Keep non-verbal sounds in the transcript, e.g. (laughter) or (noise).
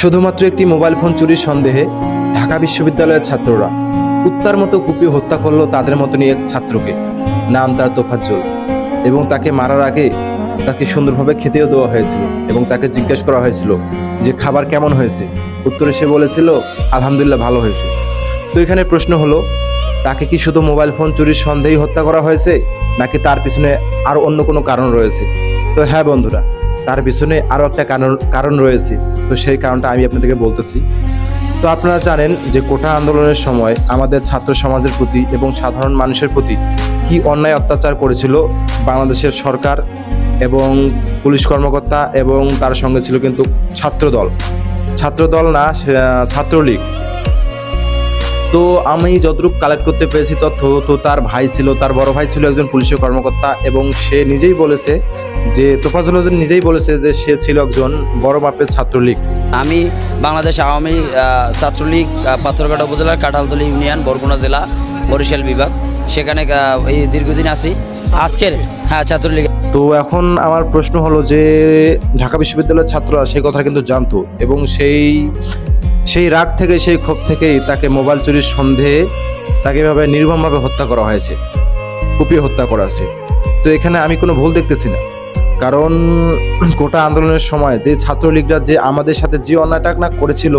শুধুমাত্র একটি mobile phone চুরির সন্দেহে ঢাকা বিশ্ববিদ্যালয়ের ছাত্ররা কুত্তার মতো কুপিয়ে হত্যা করল তাদের মতনই এক ছাত্রকে। নাম তার তোফাজ্জল এবং তাকে মারার আগে তাকে সুন্দরভাবে খেতেও দেওয়া হয়েছিল এবং তাকে জিজ্ঞেস করা হয়েছিল যে খাবার কেমন হয়েছে? উত্তরে সে বলেছিল, আলহামদুলিল্লাহ ভালো হয়েছে। তো এখানে প্রশ্ন হলো, তাকে কি শুধু মোবাইল ফোন চুরির সন্দেহেই হত্যা করা হয়েছে নাকি তার পিছনে আরও অন্য কোনো কারণ রয়েছে? তো হ্যাঁ বন্ধুরা তার পিছনে আরও একটা কারণ কারণ রয়েছে। তো সেই কারণটা আমি আপনাদেরকে বলতেছি। তো আপনারা জানেন যে কোটা আন্দোলনের সময় আমাদের ছাত্র সমাজের প্রতি এবং সাধারণ মানুষের প্রতি কি অন্যায় অত্যাচার করেছিল বাংলাদেশের সরকার এবং পুলিশ কর্মকর্তা এবং তার সঙ্গে ছিল কিন্তু ছাত্রদল। ছাত্রদল না ছাত্রলীগ। তো আমি যতটুকু কালেক্ট করতে পেরেছি তথ্য তো তার ভাই ছিল তার বড় ভাই ছিল একজন পুলিশের কর্মকর্তা এবং সে নিজেই বলেছে যে তোফাজুল হোসেন নিজেই বলেছে যে সে ছিল একজন বড় মাপের ছাত্রলীগ। আমি বাংলাদেশ আওয়ামী ছাত্রলীগ পাথরঘাটা উপজেলার কাঁঠালতলী ইউনিয়ন বরগুনা জেলা বরিশাল বিভাগ। সেখানে এই দীর্ঘদিন আছি। আজকের হ্যাঁ ছাত্রলীগ। তো এখন আমার প্রশ্ন হলো যে ঢাকা বিশ্ববিদ্যালয়ের ছাত্ররা সেই কথা কিন্তু জানতো এবং সেই সেই রাগ থেকে, সেই ক্ষোভ থেকেই তাকে মোবাইল চুরির সন্দেহে তাকে এভাবে নির্মমভাবে হত্যা করা হয়েছে, কুপিয়ে হত্যা করা হয়েছে। তো এখানে আমি কোনো ভুল দেখতেছি না। কারণ (clears throat) কোটা আন্দোলনের সময় যে ছাত্রলীগরা যে আমাদের সাথে যে অন্যায়টা না করেছিল